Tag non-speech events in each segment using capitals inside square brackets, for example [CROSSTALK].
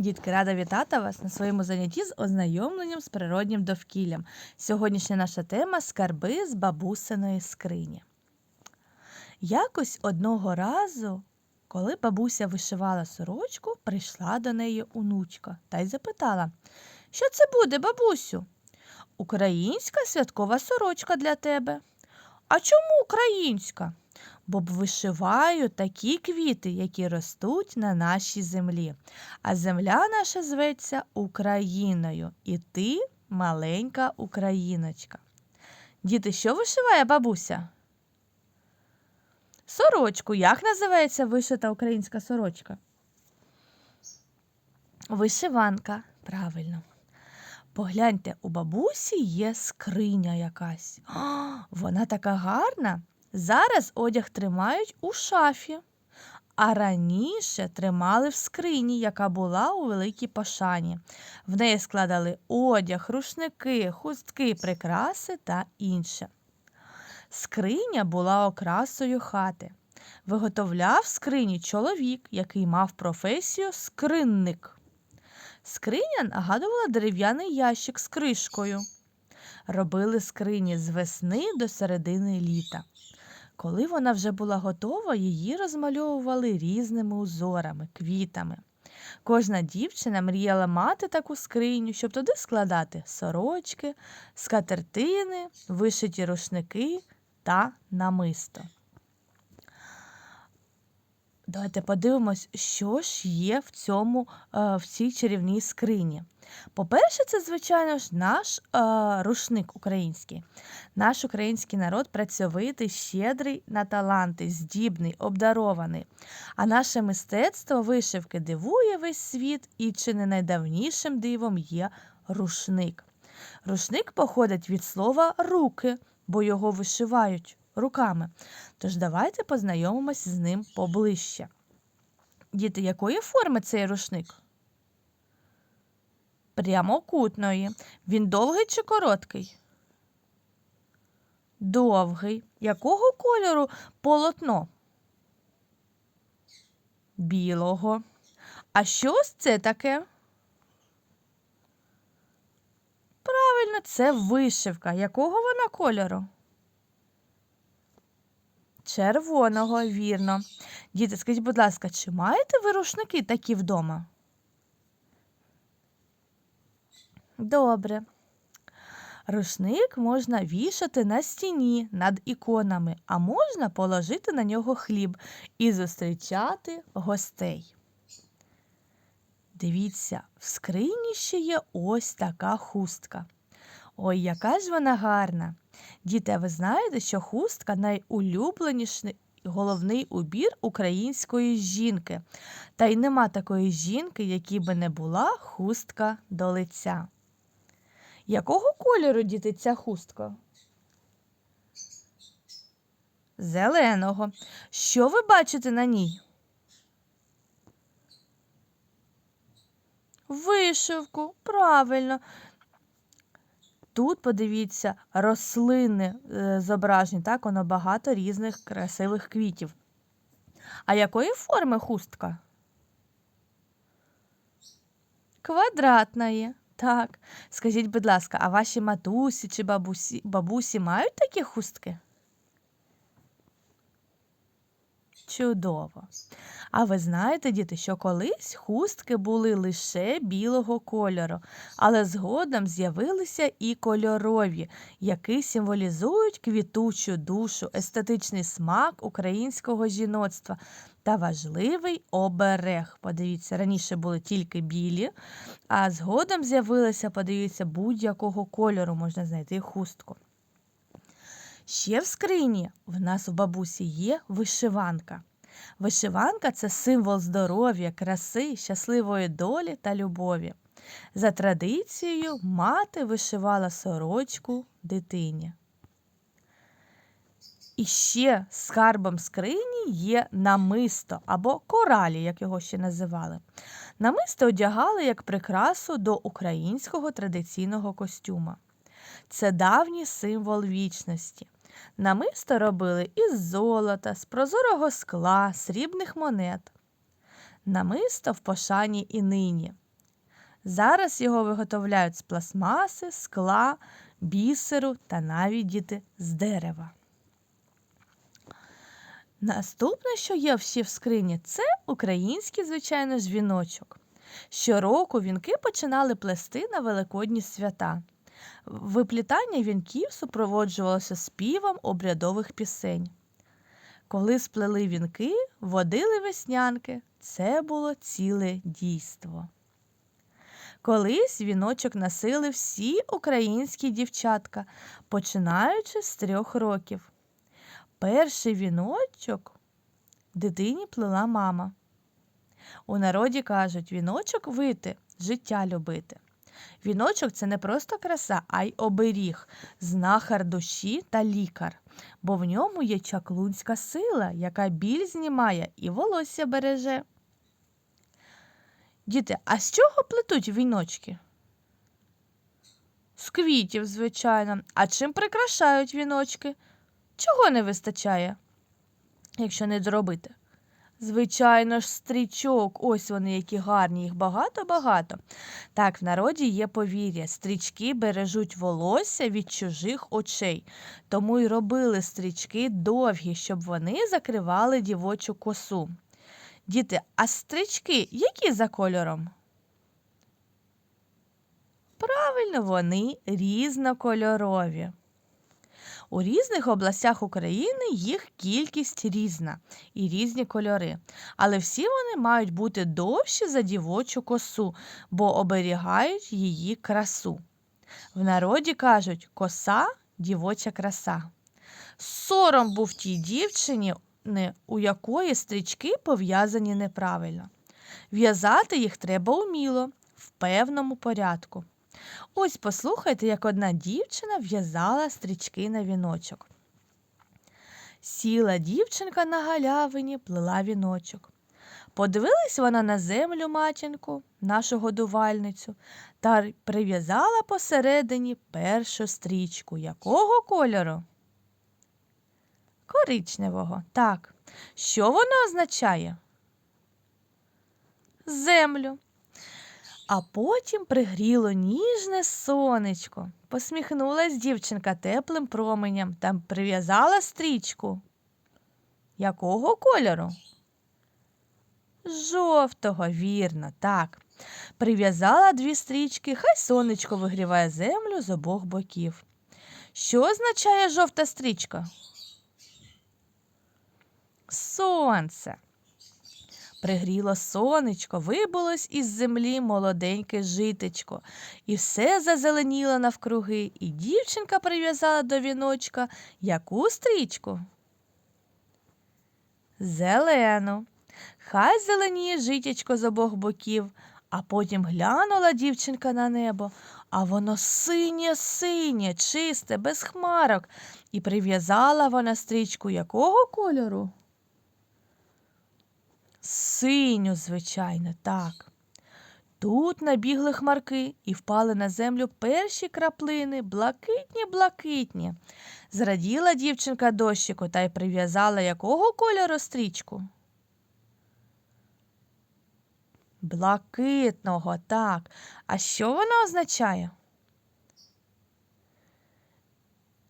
Дітки, рада вітати вас на своєму занятті з ознайомленням з природнім довкіллям. Сьогоднішня наша тема скарби з бабусиної скрині. Якось одного разу, коли бабуся вишивала сорочку, прийшла до неї онучка та й запитала: Що це буде, бабусю? Українська святкова сорочка для тебе. А чому українська? Бо вишиваю такі квіти, які ростуть на нашій землі. А земля наша зветься Україною. І ти маленька україночка. Діти, що вишиває бабуся? Сорочку. Як називається вишита українська сорочка? Вишиванка. Правильно. Погляньте, у бабусі є скриня якась. А, [GASPS] вона така гарна. Зараз одяг тримають у шафі, а раніше тримали в скрині, яка була у великій пошані. В неї складали одяг, рушники, хустки, прикраси та інше. Скриня була окрасою хати. Виготовляв скрині чоловік, який мав професію скринник. Скриня нагадувала дерев'яний ящик з кришкою. Робили скрині з весни до середини літа. Коли вона вже була готова, її розмальовували різними узорами, квітами. Кожна дівчина мріяла мати таку скриню, щоб туди складати сорочки, скатертини, вишиті рушники та намисто. Давайте подивимось, що ж є в цьому е, в цій чарівній скрині. По-перше, це, звичайно ж, наш е, рушник український. Наш український народ працьовитий, щедрий на таланти, здібний, обдарований. А наше мистецтво вишивки дивує весь світ, і чи не найдавнішим дивом є рушник. Рушник походить від слова руки, бо його вишивають руками. Тож давайте познайомимось з ним поближче. Діти, якої форми цей рушник? Прямокутної. Він довгий чи короткий? Довгий. Якого кольору полотно? Білого. А що ось це таке? Правильно, це вишивка. Якого вона кольору? Червоного, вірно. Діти, скажіть, будь ласка, чи маєте ви рушники такі вдома? Добре. Рушник можна вішати на стіні над іконами, а можна положити на нього хліб і зустрічати гостей. Дивіться, в скрині ще є ось така хустка. Ой, яка ж вона гарна! Діти, а ви знаєте, що хустка найулюбленіший головний убір української жінки. Та й нема такої жінки, якій би не була хустка до лиця. Якого кольору, діти, ця хустка? Зеленого. Що ви бачите на ній? Вишивку, правильно. Тут, подивіться, рослини е, зображені, так, воно багато різних красивих квітів. А якої форми хустка? Квадратна є. Так. Скажіть, будь ласка, а ваші матусі чи бабусі, бабусі мають такі хустки? Чудово. А ви знаєте, діти, що колись хустки були лише білого кольору, але згодом з'явилися і кольорові, які символізують квітучу душу, естетичний смак українського жіноцтва та важливий оберег. Подивіться, раніше були тільки білі, а згодом з'явилися, подивіться, будь-якого кольору можна знайти хустку. Ще в скрині в нас у бабусі є вишиванка. Вишиванка це символ здоров'я, краси, щасливої долі та любові. За традицією, мати вишивала сорочку дитині. І ще скарбом скрині є намисто або коралі, як його ще називали. Намисто одягали як прикрасу до українського традиційного костюма. Це давній символ вічності. Намисто робили із золота, з прозорого скла, срібних монет. Намисто в пошані і нині. Зараз його виготовляють з пластмаси, скла, бісеру та навіть діти з дерева. Наступне, що є ще в скрині, це український, звичайно ж, віночок. Щороку вінки починали плести на великодні свята. Виплітання вінків супроводжувалося співом обрядових пісень. Коли сплели вінки, водили веснянки. Це було ціле дійство. Колись віночок носили всі українські дівчатка, починаючи з трьох років. Перший віночок дитині плела мама. У народі кажуть, віночок вити, життя любити. Віночок це не просто краса, а й оберіг, знахар душі та лікар, бо в ньому є чаклунська сила, яка біль знімає і волосся береже. Діти, а з чого плетуть віночки? З квітів, звичайно. А чим прикрашають віночки? Чого не вистачає, якщо не зробити? Звичайно ж, стрічок, ось вони які гарні, їх багато-багато. Так, в народі є повір'я, стрічки бережуть волосся від чужих очей, тому й робили стрічки довгі, щоб вони закривали дівочу косу. Діти, а стрічки які за кольором? Правильно, вони різнокольорові. У різних областях України їх кількість різна і різні кольори. Але всі вони мають бути довші за дівочу косу, бо оберігають її красу. В народі кажуть коса дівоча краса. Сором був тій дівчині, у якої стрічки пов'язані неправильно. В'язати їх треба уміло, в певному порядку. Ось послухайте, як одна дівчина в'язала стрічки на віночок. Сіла дівчинка на галявині, плела віночок. Подивилась вона на землю матінку, нашу годувальницю, та прив'язала посередині першу стрічку. Якого кольору? Коричневого. Так. Що воно означає? Землю. А потім пригріло ніжне сонечко. Посміхнулась дівчинка теплим променям та прив'язала стрічку. Якого кольору? Жовтого, вірно, так. Прив'язала дві стрічки, хай сонечко вигріває землю з обох боків. Що означає жовта стрічка? Сонце. Пригріло сонечко, вибулось із землі молоденьке житечко, і все зазеленіло навкруги, і дівчинка прив'язала до віночка яку стрічку? Зелену. Хай зеленіє житячко з обох боків, а потім глянула дівчинка на небо, а воно синє синє, чисте, без хмарок, і прив'язала вона стрічку якого кольору? Синю, звичайно, так. Тут набігли хмарки і впали на землю перші краплини, блакитні, блакитні. Зраділа дівчинка дощику та й прив'язала якого кольору стрічку? Блакитного, так. А що вона означає?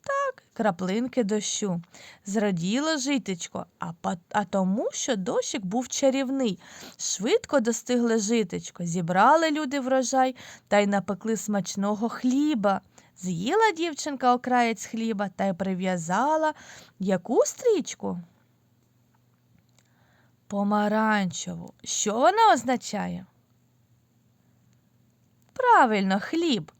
Так, краплинки дощу. Зраділо житечко, а, а тому, що дощик був чарівний. Швидко достигле житечко, зібрали люди врожай та й напекли смачного хліба. З'їла дівчинка окраєць хліба та й прив'язала яку стрічку? Помаранчеву. Що вона означає? Правильно, хліб.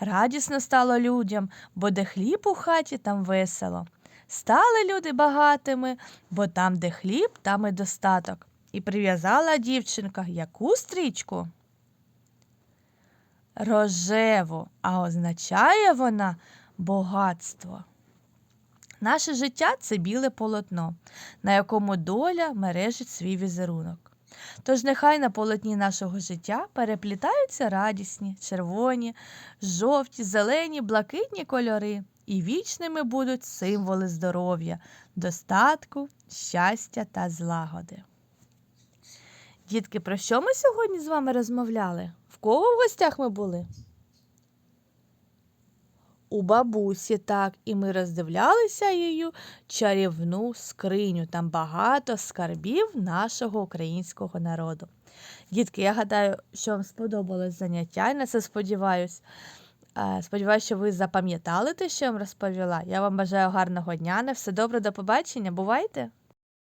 Радісно стало людям, бо де хліб у хаті, там весело. Стали люди багатими, бо там, де хліб, там і достаток. І прив'язала дівчинка яку стрічку? Рожеву, а означає вона багатство. Наше життя це біле полотно, на якому доля мережить свій візерунок. Тож нехай на полотні нашого життя переплітаються радісні, червоні, жовті, зелені, блакитні кольори, і вічними будуть символи здоров'я, достатку, щастя та злагоди. Дітки, про що ми сьогодні з вами розмовляли? В кого в гостях ми були? У бабусі, так, і ми роздивлялися її чарівну скриню. Там багато скарбів нашого українського народу. Дітки, я гадаю, що вам сподобалось заняття, і на це сподіваюсь. Сподіваюся, що ви запам'ятали те, що я вам розповіла. Я вам бажаю гарного дня. На все добре, до побачення. Бувайте!